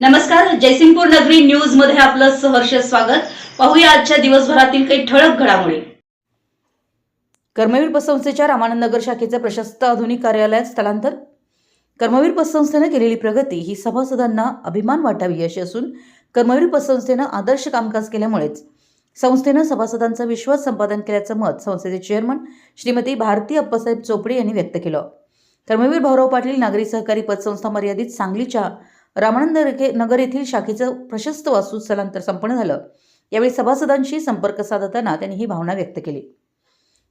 नमस्कार जयसिंगपूर नगरी न्यूजमध्ये आपलं सहर्ष स्वागत. पाहूया आजच्या दिवसभरातील काही ठळक घडामोडी. कर्मवीर पतसंस्थेच्या रामानंद नगर शाखेचं प्रशस्त आधुनिक कार्यालयात स्थलांतर. कर्मवीर पतसंस्थेनं केलेली प्रगती ही सभासदांना अभिमान वाटावी अशी असून कर्मवीर पतसंस्थेनं आदर्श कामकाज केल्यामुळेच संस्थेनं सभासदांचा विश्वास संपादन केल्याचं मत संस्थेचे चेअरमन श्रीमती भारती अप्पासाहेब चोपडे यांनी व्यक्त केलं. कर्मवीर भाऊराव पाटील नागरी सहकारी पतसंस्था मर्यादित सांगलीच्या रामानंद नगर येथील शाखेचं प्रशस्त वास्तू स्थलांतर संपन्न झालं. यावेळी सभासदांशी संपर्क साधताना त्यांनी ही भावना व्यक्त केली.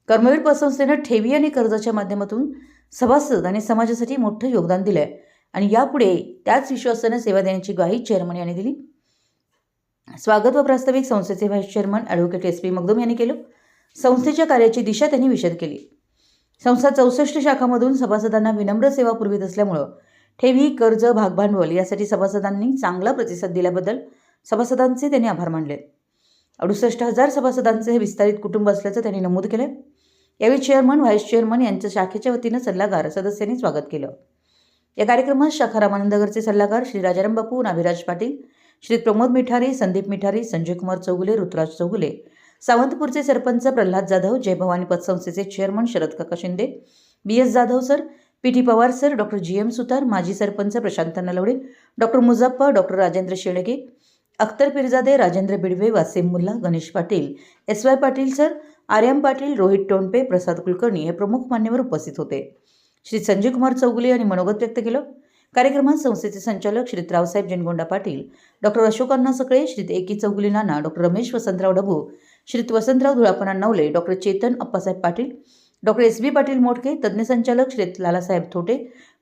कर्मवीर पतसंस्थेनं ठेवी आणि कर्जाच्या माध्यमातून सभासद आणि समाजासाठी मोठं योगदान दिलंय आणि यापुढे त्याच विश्वासानं सेवा देण्याची ग्वाही चेअरमन यांनी दिली. स्वागत व प्रास्ताविक संस्थेचे vice chairman advocate S P Magdum यांनी केलं. संस्थेच्या कार्याची दिशा त्यांनी विशद केली. संस्था चौसष्ट शाखामधून सभासदांना विनम्र सेवा पुरवित असल्यामुळं ठेवी कर्ज भागभांडवल यासाठी सभासदांनी चांगला प्रतिसाद दिल्याबद्दल सभासदांचे त्यांनी आभार मानले. अडुसष्ट हजार सभासदांचे हे विस्तारित कुटुंब असल्याचं त्यांनी नमूद केलं. यावेळी चेअरमन व्हाईस चेअरमन यांचं शाखेच्या वतीनं सल्लागार सदस्यांनी स्वागत केलं. या कार्यक्रमात शाखा रामानंदगरचे सल्लागार श्री राजाराम बापू नाभिराज पाटील श्री प्रमोद मिठारी संदीप मिठारी संजय कुमार चौगुले ऋतुराज चौगुले सावंतपूरचे sarpanch Pralhad Jadhav Jay Bhavani पतसंस्थेचे chairman Sharad Kaka Shinde B S Jadhav sir P T Pawar sir doctor G M Sutar माजी sarpanch Prashant Nalawade doctor Mujappa doctor Rajendra Shelke Akhtar Pirjade Rajendra Bidwe Wasim Mulla Ganesh Patil S Y Patil sir Aryam Patil Rohit Tondape Prasad Kulkarni हे प्रमुख मान्यवर उपस्थित होते. श्री संजय कुमार चौगुले यांनी मनोगत व्यक्त केलं. कार्यक्रमात संस्थेचे संचालक Shri Raosaheb Jangonda Patil doctor अशोकांना Sakale Shri Eki Chougule Nana doctor Ramesh Vasantrao Dabu Shri Vasantrao Dhulapana Navale doctor Chetan Appasaheb Patil doctor S B Patil Modke तज्ज्ञ संचालक श्री लालासाहेब थोटे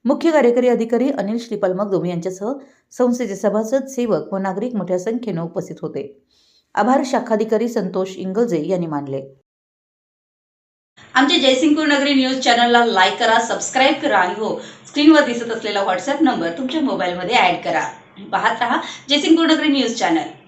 मुख्य कार्यकारी अधिकारी अनिल श्रीपाल मगदुम यांच्यासह संस्थेचे सभासद सेवक व नागरिक मोठ्या संख्येनं उपस्थित होते. आभार शाखाधिकारी संतोष इंगलजे यांनी मानले. आमच्या जयसिंगपूर नगरी न्यूज चॅनलला लाईक करा सबस्क्राईब करा आणि हो स्क्रीनवर दिसत असलेला व्हॉट्सअप नंबर तुमच्या मोबाईलमध्ये ऍड करा. पाहत रहा जयसिंगपूर नगरी न्यूज चॅनल.